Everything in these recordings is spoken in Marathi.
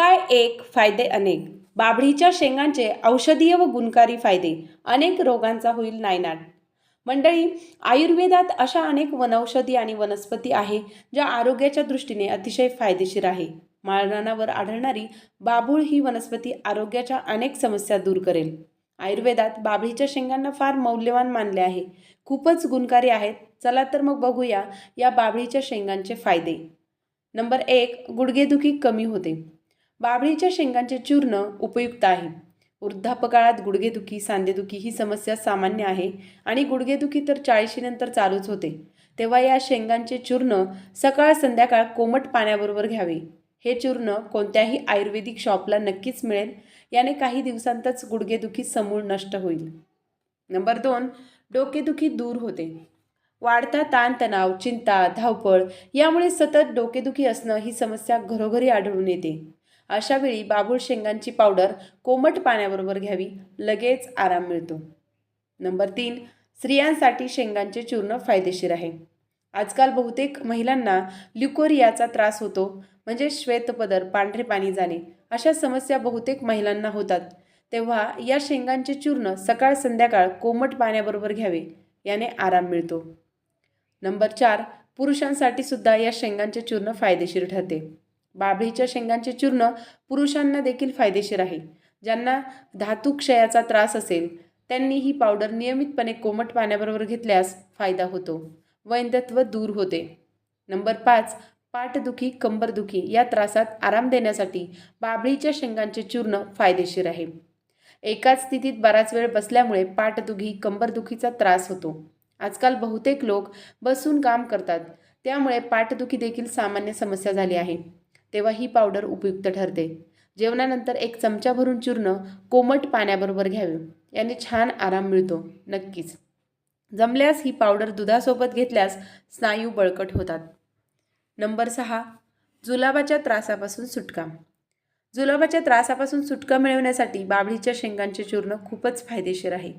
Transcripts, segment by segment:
उपाय एक फायदे अनेक. बाभळीच्या शेंगांचे औषधीय व गुणकारी फायदे. अनेक रोगांचा होईल नायनाट. मंडळी आयुर्वेदात अशा अनेक वनौषधी आणि वनस्पती आहे ज्या आरोग्याच्या दृष्टीने अतिशय फायदेशीर आहे. माळरानावर आढळणारी बाभूळ ही वनस्पती आरोग्याच्या अनेक समस्या दूर करेल. आयुर्वेदात बाभळीच्या शेंगांना फार मौल्यवान मानले आहे. खूपच गुणकारी आहेत. चला तर मग बघूया या बाभळीच्या शेंगांचे फायदे. नंबर एक गुडघेदुखी कमी होते. बाभळीच्या शेंगांचे चूर्ण उपयुक्त आहे. वृद्धापकाळात गुडघेदुखी सांधेदुखी ही समस्या सामान्य आहे आणि गुडघेदुखी तर चाळीशीनंतर चालूच होते. तेव्हा या शेंगांचे चूर्ण सकाळ संध्याकाळ कोमट पाण्याबरोबर घ्यावे. हे चूर्ण कोणत्याही आयुर्वेदिक शॉपला नक्कीच मिळेल. याने काही दिवसांतच गुडघेदुखी समूळ नष्ट होईल. नंबर दोन डोकेदुखी दूर होते. वाढता ताणतणाव चिंता धावपळ यामुळे सतत डोकेदुखी असणं ही समस्या घरोघरी आढळून येते. अशावेळी बाभूळ बाबूळ शेंगांची पावडर कोमट पाण्याबरोबर घ्यावी लगेच आराम मिळतो. नंबर तीन स्त्रियांसाठी शेंगांचे चूर्ण फायदेशीर आहे. आजकाल बहुतेक महिलांना ल्युकोरियाचा त्रास होतो म्हणजे श्वेतपदर पांढरे पाणी जाणे अशा समस्या बहुतेक महिलांना होतात. तेव्हा या शेंगांचे चूर्ण सकाळ संध्याकाळ कोमट पाण्याबरोबर घ्यावे याने आराम मिळतो. नंबर चार पुरुषांसाठी सुद्धा या शेंगांचे चूर्ण फायदेशीर ठरते. बाभळीच्या शेंगांचे चूर्ण पुरुषांना देखील फायदेशीर आहे. ज्यांना धातू क्षयाचा त्रास असेल त्यांनी ही पावडर नियमितपणे कोमट पाण्याबरोबर घेतल्यास फायदा होतो. वैंधत्व दूर होते. नंबर पाच पाठदुखी कंबरदुखी या त्रासात आराम देण्यासाठी बाभळीच्या शेंगांचे चूर्ण फायदेशीर आहे. एकाच स्थितीत बराच वेळ बसल्यामुळे पाठदुखी कंबरदुखीचा त्रास होतो. आजकाल बहुतेक लोक बसून काम करतात. त्यामुळे पाठदुखी देखील सामान्य समस्या झाली आहे. तेव्हा ही पावडर उपयुक्त ठरते. जेवणानंतर एक चमचा भरून चूर्ण कोमट पाण्याबरोबर घ्यावे. याने छान आराम मिळतो नक्कीच. जमल्यास ही पावडर दुधासोबत घेतल्यास स्नायू बळकट होतात. नंबर सहा जुलाबाच्या त्रासापासून सुटका. जुलाबाच्या त्रासापासून सुटका मिळवण्यासाठी बाभळीच्या शेंगांचे चूर्ण खूपच फायदेशीर आहे.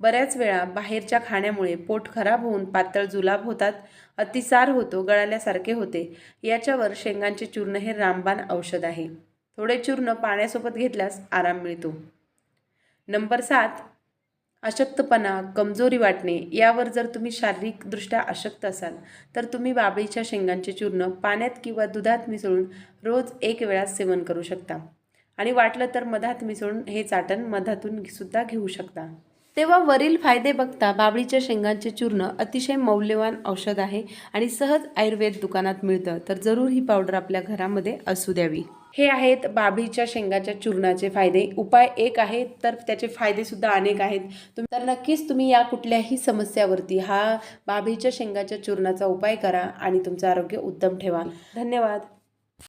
बऱ्याच वेळा बाहेरच्या खाण्यामुळे पोट खराब होऊन पातळ जुलाब होतात अतिसार होतो गळाल्यासारखे होते. याच्यावर शेंगांचे चूर्ण हे रामबाण औषध आहे. थोडे चूर्ण पाण्यासोबत घेतल्यास आराम मिळतो. नंबर सात अशक्तपणा कमजोरी वाटणे यावर जर तुम्ही शारीरिकदृष्ट्या अशक्त असाल तर तुम्ही बाबळीच्या शेंगांचे चूर्ण पाण्यात किंवा दुधात मिसळून रोज एक वेळा सेवन करू शकता. आणि वाटलं तर मधात मिसळून हे चाटण मधातून सुद्धा घेऊ शकता. तेव्हा वरील फायदे बघता बाबळीच्या शेंगांचे चूर्ण अतिशय मौल्यवान औषध आहे आणि सहज आयुर्वेद दुकानात मिळतं तर जरूर ही पावडर आपल्या घरामध्ये असू द्यावी. हे आहेत बाबळीच्या शेंगाच्या चूर्णाचे फायदे. उपाय एक आहे तर त्याचे फायदेसुद्धा अनेक आहेत. तर नक्कीच तुम्ही या कुठल्याही समस्यावरती हा बाबळीच्या शेंगाच्या चूर्णाचा उपाय करा आणि तुमचं आरोग्य उत्तम ठेवा. धन्यवाद.